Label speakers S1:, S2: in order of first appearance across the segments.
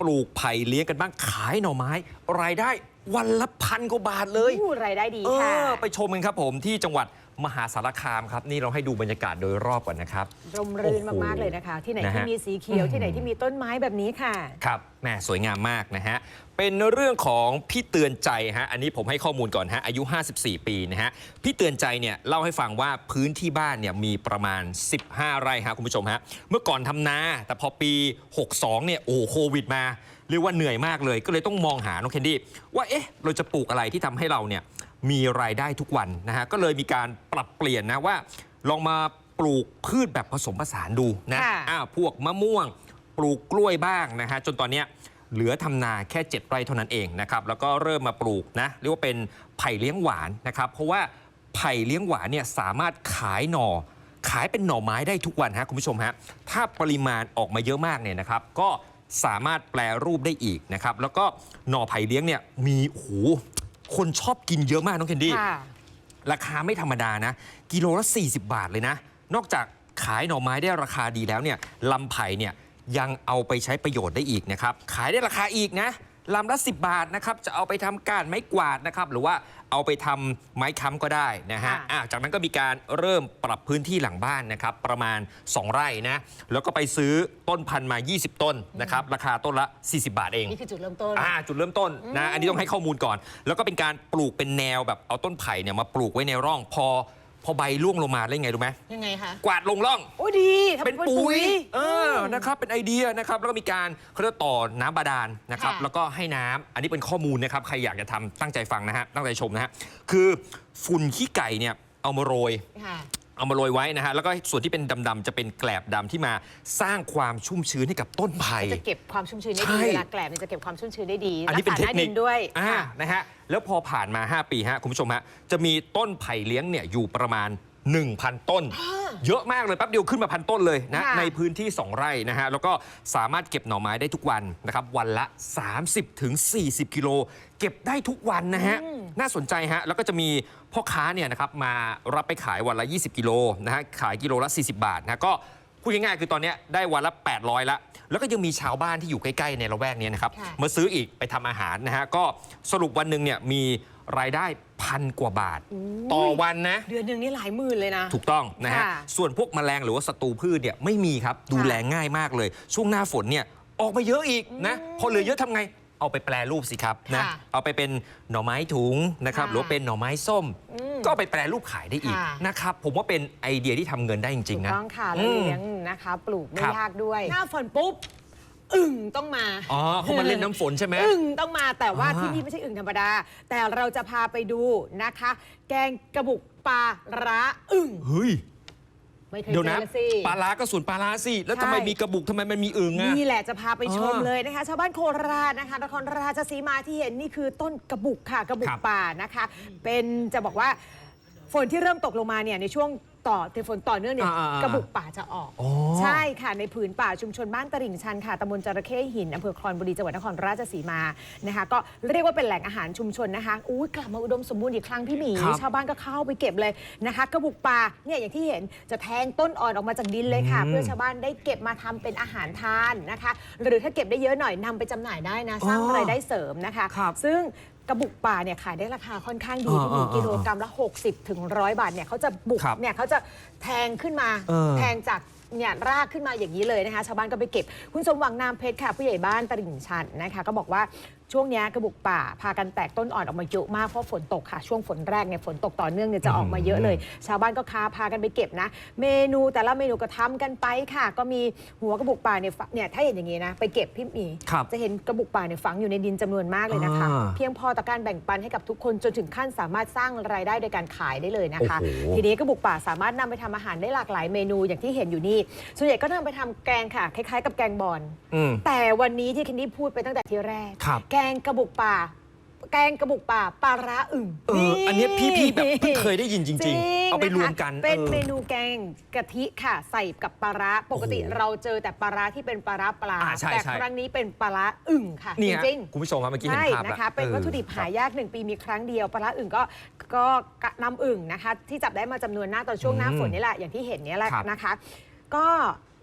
S1: ปลูกไผ่เลี้ยงกันบ้างขายหน่อไม้ รายได้วันละพันกว่าบาทเลย
S2: อู้รายได้ดี
S1: เอ
S2: ค่ะ
S1: อไปชมกันครับผมที่จังหวัด มหาสารคามครับ นี่เราให้ดูบรรยากาศโดยรอบก่อนนะครับ
S2: ร่มรื่น
S1: โอ้โห
S2: มาก ๆ เลยนะคะ ที่ไหน
S1: นะฮะ
S2: ที่มีสีเขียว
S1: อืม
S2: ที่ไหนที่มีต้นไม้แบบนี้ค่ะ
S1: ครับแหมสวยงามมากนะฮะ เป็นเรื่องของพี่เตือนใจฮะ อันนี้ผมให้ข้อมูลก่อนฮะ อายุ 54 ปีนะฮะ พี่เตือนใจเนี่ยเล่าให้ฟังว่าพื้นที่บ้านเนี่ยมีประมาณ 15 ไร่ฮะคุณผู้ชมฮะ เมื่อก่อนทำนา แต่พอปี 62 เนี่ยโอ้โหโควิดมา เรียกว่าเหนื่อยมากเลย ก็เลยต้องมองหาน้องแคนดี้ว่าเอ๊ะเราจะปลูกอะไรที่ทำให้เราเนี่ย มีรายได้ทุกวันนะฮะก็เลยมีการปรับเปลี่ยนนะว่า ลองมาปลูกพืชแบบผสมผสานดูนะ
S2: ค่ะ
S1: อ่าพวกมะม่วง ปลูกกล้วยบ้างนะฮะจนตอนเนี้ยเหลือทำนาแค่ 7 ไร่เท่านั้นเองนะครับแล้วก็เริ่มมาปลูกนะเรียกว่าเป็นไผ่เลี้ยงหวานนะครับเพราะว่าไผ่เลี้ยงหวานเนี่ยสามารถขายหน่อ ขายเป็นหน่อไม้ได้ทุกวันฮะคุณผู้ชมฮะถ้าปริมาณออกมาเยอะมากเนี่ยนะครับก็สามารถแปลรูปได้อีกนะครับแล้วก็หน่อไผ่เลี้ยงเนี่ยมีโอ้โห คนชอบกินเยอะมากน้องเคนดี้
S2: ค่ะ
S1: ราคาไม่ธรรมดานะ กิโลละ 40 บาทเลยนะ นอกจากขายหน่อไม้ได้ราคาดีแล้วเนี่ยลำไผ่เนี่ยยังเอาไปใช้ประโยชน์ได้อีกนะครับขายได้ราคาอีกนะ ลำละ 10 บาทนะครับ จะเอาไปทำก้านไม้กวาดนะครับ หรือว่าเอาไปทำไม้ค้ำก็ได้นะฮะ
S2: ค่ะ
S1: อะจากนั้นก็มีการเริ่มปรับพื้นที่หลังบ้านนะครับ ประมาณ 2 ไร่นะ แล้วก็ไปซื้อต้นพันธุ์มา 20 ต้นนะครับ ราคาต้นละ 40 บาทเอง
S2: นี่คือจุดเริ่มต้น
S1: อ่า จุดเริ่มต้นนะ อันนี้ต้องให้ข้อมูลก่อน แล้วก็เป็นการปลูกเป็นแนวแบบเอาต้นไผ่เนี่ยมาปลูกไว้ในร่องพอ พอใบร่วงลงมาได้ไงรู้ไหม
S2: ยังไงคะ
S1: กวาดลงร่อง
S2: โอ้ดีทำ
S1: เป็นปุ๋ย เออ
S2: ม
S1: นะครับ เป็นไอเดียนะครับ แล้วก็มีการเขาเรียกว่าต่อน้ำบาดาลนะครับ
S2: ค่ะ
S1: แล้วก็ให้น้ำ อันนี้เป็นข้อมูลนะครับ ใครอยากจะทำตั้งใจฟังนะฮะ ตั้งใจชมนะฮะ คือฝุ่นขี้ไก่เนี่ย เอามาโรย
S2: ค่ะ
S1: เอามาโรยไว้นะฮะแล้วก็ส่วนที่เป็นดำๆจะเป็นแกลบดำที่มาสร้างความชุ่มชื้นให้กับต้นไผ่
S2: จะเก็บความชุ่มชื้นได้
S1: ใช่
S2: ดีเวลาแกลบเนี่ยจะเก็บความชุ่มชื้นได้ดี
S1: อันนี้เป็น
S2: รัก
S1: เท
S2: ษา
S1: ค
S2: หา
S1: นิ
S2: ดิ
S1: ค
S2: นด้วย
S1: อ่า
S2: ค่ะ
S1: นะฮะแล้วพอผ่านมา 5 ปีฮะคุณผู้ชมฮะจะมีต้นไผ่เลี้ยงเนี่ยอยู่ประมาณ 1,000 ต้น เยอะมากเลยแป๊บเดียวขึ้นมาพันต้นเลยนะ
S2: ค่ะ
S1: ในพื้นที่ 2 ไร่นะฮะแล้วก็สามารถเก็บหน่อไม้ได้ทุกวันนะครับวันละ 30ถึง40 กิโล เก็บได้ทุกวันนะฮะน่าสนใจฮะ แล้วก็จะมีพ่อค้าเนี่ยนะครับมารับไปขายวันละ 20 กิโลนะฮะ ขายกิโลละ 40 บาทนะ ก็ พูดง่ายๆคือตอนเนี้ยได้วันละ 800 ละ แล้วก็ยังมีชาวบ้านที่อยู่ใกล้ๆในละแวกเนี้นะครับ
S2: ค่ะ
S1: มาซื้ออีกไปทำอาหารนะฮะ ก็สรุปวันหนึ่งเนี่ยมีรายได้พันกว่าบาท ต่อวันนะ
S2: เดือนหนึ่งนี่หลายหมื่นเลยนะ
S1: ถูกต้องนะฮะ
S2: ค่ะ
S1: ส่วนพวกแมลงหรือว่าศัตรูพืชเนี่ยไม่มีครับ ดูแลง่ายมากเลย ช่วงหน้าฝนเนี่ยออกมาเยอะอีกนะพอเหลือเยอะทำไง เอาไปแปลรูปสิครับนะ
S2: ค่ะ
S1: เอาไปเป็นหน่อไม้ถุงนะครับ
S2: ค่ะ
S1: หรือว่าเป็นหน่อไม้ส้ม
S2: อืม
S1: ก็เอาไปแปลรูปขายได้อีก
S2: ค่ะ
S1: นะครับผมว่าเป็นไอเดียที่ทำเงินได้จริ
S2: ถู
S1: ง
S2: ก
S1: ๆนะ
S2: ต้องค่ะแล้ว
S1: อืม
S2: เลี้ยงนะคะ ปลูกไม่
S1: ครับ
S2: ยากด้วย หน้าฝนปุ๊บ อึ่งต้องมา
S1: อ๋อเขามาเล่นน้ำฝนใช่ไหม
S2: อึ่งต้องมาแต่ว่า
S1: อ่า
S2: ที่นี่ไม่ใช่อึ่งธรรมดา แต่เราจะพาไปดูนะคะ แกงกระบุกปลาร้าอึ่ง
S1: เฮ้ย
S2: ไม่เคย
S1: เดี๋ยว
S2: เจ
S1: นะ
S2: อละสิ
S1: ปลาร้าก็ส่วนปลาร้าสิแล้วทำไม
S2: ใช่
S1: มีกระบุกทำไมมันมีอึ่งอะ
S2: นี่แหละจะพาไปชม
S1: อ่า
S2: เลยนะคะ ชาวบ้านโคราชนะคะนครราชสีมาที่เห็นนี่คือต้นกระบุกค่ะกระบุ
S1: ค
S2: ก
S1: รับ
S2: ป่านะคะ เป็นจะบอกว่าฝนที่เริ่มตกลงมาเนี่ยในช่วง ต่อฝนต่อเนื่องเนี่ย
S1: อ่าๆๆ
S2: กระบุกป่าจะออก
S1: อ๋อ
S2: ใช่ค่ะในผืนป่าชุมชนบ้านตลิ่งชันค่ะตำบลจระเข้หินอำเภอคอนบุรีจังหวัดนครราชสีมานะคะ ก็เรียกว่าเป็นแหล่งอาหารชุมชนนะคะอุ้ยกลับมาอุดมสมบูรณ์อีกครั้งพี่หมี
S1: ครับ
S2: ชาวบ้านก็เข้าไปเก็บเลยนะคะ กระบุกป่าเนี่ยอย่างที่เห็นจะแทงต้นอ่อนออกมาจากดินเลยค่ะ
S1: อืม
S2: เพื่อชาวบ้านได้เก็บมาทำเป็นอาหารทานนะคะ หรือถ้าเก็บได้เยอะหน่อยนำไปจำหน่ายได้นะสร้าง
S1: อ๋อ
S2: รายได้เสริมนะคะ
S1: ครับ
S2: ซึ่ง กระบุกป่าเนี่ยขายได้ราคาค่อนข้างดี
S1: อ่า
S2: พี่หมี
S1: อ่า
S2: กิโลกรัมละ 60ถึง100บาทเนี่ยเขาจะบุก
S1: ครับ
S2: เนี่ยเขาจะแทงขึ้นมา
S1: เออ
S2: แทงจากเนี่ยรากขึ้นมาอย่างนี้เลยนะคะ ชาวบ้านก็ไปเก็บ คุณสมหวังนามเพชรค่ะผู้ใหญ่บ้านตลิ่งชันนะคะ ก็บอกว่า ช่วงเนี้ยกระบุกป่าพากันแตกต้นอ่อนออกมาเยอะมากเพราะฝนตกค่ะ ช่วงฝนแรกเนี่ยฝนตกต่อเนื่องเนี่ยจะออกมาเยอะเลย ชาวบ้านก็คาพากันไปเก็บนะ เมนูแต่ละเมนูก็ทำกันไปค่ะ ก็มีหัวกระบุกป่าเนี่ยฝังเนี่ยถ้าเห็นอย่างนี้นะไปเก็บพี่หมี
S1: ครับ
S2: จะเห็นกระบุกป่าเนี่ยฝังอยู่ในดินจำนวนมากเลยนะคะ
S1: อ่า
S2: เพียงพอต่อการแบ่งปันให้กับทุกคนจนถึงขั้นสามารถสร้างรายได้โดยการขายได้เลยนะคะ
S1: โอ้โห
S2: ทีนี้กระบุกป่าสามารถนำไปทำอาหารได้หลากหลายเมนูอย่างที่เห็นอยู่นี่ส่วนใหญ่ก็นำไปทำแกงค่ะคล้ายๆ กับแกงบอล
S1: อืม
S2: แต่วันนี้ที่คินดี้พูดไปตั้งแต่ทีแรก
S1: ครับ
S2: แกงกระบุกป่า แกงกระบุกป่าปลาร้าอึ่ง
S1: เอออันเนี้ยพี่พี่แบบเพิ่งเคยได้ยินจริง ๆ เอาไปรวมกัน
S2: นะคะเป็น
S1: ออ
S2: เมนูแกงกะทิค่ะ ใส่กับปลาร้าปกติ
S1: โอ้โห
S2: เราเจอแต่ปลาร้าที่เป็นปลาร้าปลา
S1: อ่าใช่
S2: แต่
S1: ใช่
S2: ครั้งนี้เป็นปลาร้าอึ่งค่ะ
S1: นี่
S2: จ
S1: ฮะ
S2: ริงๆ
S1: คุณผู้ชมครับเมื่อกี้เห็น
S2: ใช่
S1: ภาพแล้ว
S2: นะคะ เป็น
S1: ออ
S2: วัตถุดิบ
S1: ค
S2: หา
S1: รับ
S2: ยากหนึ่งปีมีครั้งเดียวปลาร้าอื่นก็ก็นำอึ่งนะคะ ที่จับได้มาจำนวนหน้าตอนช่วงหน้า
S1: อืม
S2: ฝนนี่แหละอย่างที่เห็นเนี่ยแหละ
S1: ครับ
S2: นะคะ ก็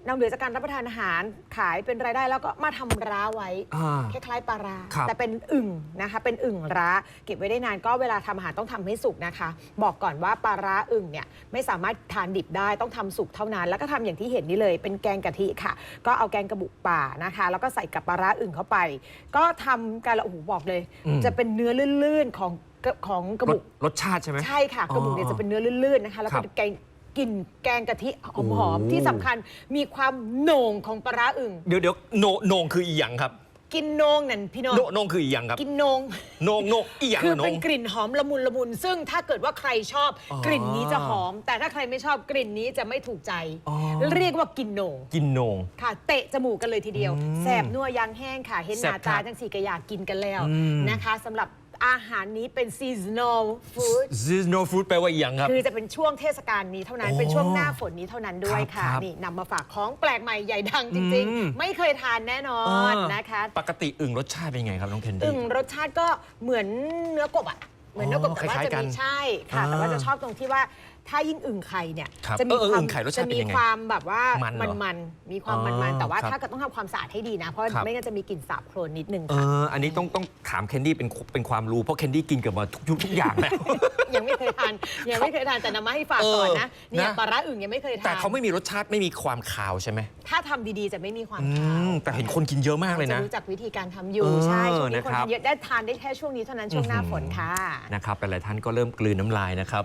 S2: นำเหลือจากการรับประทานอาหารขายเป็นรายได้แล้วก็มาทำร้าไว้
S1: อ่า
S2: คล้ายๆปลาร้า
S1: ครับ
S2: แต่เป็นอึ่งนะคะ เป็นอึ่งร้า เก็บไว้ได้นานก็เวลาทำอาหารต้องทำให้สุกนะคะ บอกก่อนว่าปลาร้าอึ่งเนี่ยไม่สามารถทานดิบได้ต้องทำสุกเท่านั้น แล้วก็ทำอย่างที่เห็นนี่เลย เป็นแกงกะทิค่ะ ก็เอาแกงกระบุกป่านะคะ แล้วก็ใส่กับปลาร้าอึ่งเข้าไป ก็ทำกันละโอ้โหบอกเลย
S1: อืม
S2: จะเป็นเนื้อลื่นๆของของกระ
S1: ร
S2: บุ
S1: ส
S2: ก
S1: รสชาติใช่ไหม
S2: ใช่ค่ะ กระบุกเนี่ย
S1: อ๋อ
S2: จะเป็นเนื้อลื่นๆนะคะ แล้ว
S1: ครั
S2: ก็
S1: บ
S2: แกง กลิ่นแกงกะทิห
S1: โอ้
S2: อมๆที่สำคัญมีความโหน่งของปลาร้าอึ่ง
S1: เดี๋ยวเดี๋ยวโนโนงคืออีหยังครับ
S2: กินโหนงนั่นพี่น้อง
S1: โนโนงคืออีหยังครับ
S2: กินโหนง
S1: โนงโนงอีหยัง
S2: คือ
S1: อะโน
S2: เป็น
S1: ง
S2: กลิ่นหอมละมุนละมุน ซึ่งถ้าเกิดว่าใครชอบ
S1: อ๋อ
S2: กลิ่นนี้จะหอม แต่ถ้าใครไม่ชอบกลิ่นนี้จะไม่ถูกใจ
S1: อ๋อ
S2: เรียกว่ากินโหนง
S1: กินโนง
S2: ค่ะ เตะจมูกกันเลยทีเดียว
S1: อืม
S2: แสบนัวยางแห้งค่ะ เห็นห
S1: แซ่
S2: น้า
S1: บครั
S2: ตา
S1: บ
S2: จังสีก็อยากกินกันแล้ว
S1: อืม
S2: นะคะสำหรับ อาหารนี้เป็น seasonal food
S1: ซีโนฟู้ดแปลว่าอีหยังครับ
S2: คือจะเป็นช่วงเทศกาลนี้เท่านั้น
S1: โอ้
S2: เป็นช่วงหน้าฝนนี้เท่านั้นด้วยค่ะ
S1: ครับ
S2: นี่นำมาฝากของแปลกใหม่ใหญ่ดังจริง
S1: อืม
S2: ๆ ไม่เคยทานแน่นอน
S1: อ่าน
S2: นะคะ
S1: ปกติอึ่งรสชาติเป็นไงครับน้องเคน
S2: อึ่
S1: ดี้
S2: งรสชาติก็เหมือนเนื้อกบอะ เหมือนเนื้อกบ
S1: อ๋อ
S2: แต่ว่า
S1: คล้าย
S2: จะ
S1: ๆกัน
S2: มีใช่ค่ะ แต่ว่าจะชอบตรงที่ว่าถ้ายิ่งอึ่งไข่เนี่ย
S1: ครับ
S2: จะมี
S1: เออเออ
S2: ควา
S1: อึ่
S2: ม
S1: งไข่รสชาติ
S2: จะ
S1: เป็น
S2: มี
S1: ยังไง
S2: ความแบบว่า
S1: มันเหรอ
S2: มันๆมีความ
S1: อ๋อ
S2: มันๆแต่ว่า
S1: ครับ
S2: ถ้าเกิดต้องทำความสะอาดให้ดีนะ เพราะ
S1: ครับ
S2: ไม่งั้นจะมีกลิ่นสาบโคลนนิดนึง
S1: เอ
S2: ค่ะ
S1: ออันนี้ต้องต้องถามเคนดี้เป็นเป็นความรู้ เพราะเคนดี้กินเกือบมาทุกยุคทุกอย่างแล้ว
S2: ยังไม่เคยทานยังไม่เคยทานแต่นำมาให้ฝากก่อนนะ
S1: เออ
S2: เนี่ย
S1: นะ
S2: ปลาร้าอึ่งยังไม่เคยทาน
S1: แต่เขาไม่มีรสชาติไม่มีความคาวใช่ไหม
S2: ถ้าทำดีๆจะไม่มีความ
S1: อื
S2: คาว
S1: มแต่เห็นคนกินเยอะมากเลย
S2: จะ
S1: นะ
S2: รู้จักวิธีการทำอยู่
S1: เออ
S2: ใช่ ช่วงนี้คน
S1: นะครับ
S2: ทานเยอะได้ทานได้แค่ช่วงนี้เท่านั้นช่วงหน้าฝนค่ะ
S1: นะครับหลายๆท่านก็เริ่มกลืนน้ำลายนะครับ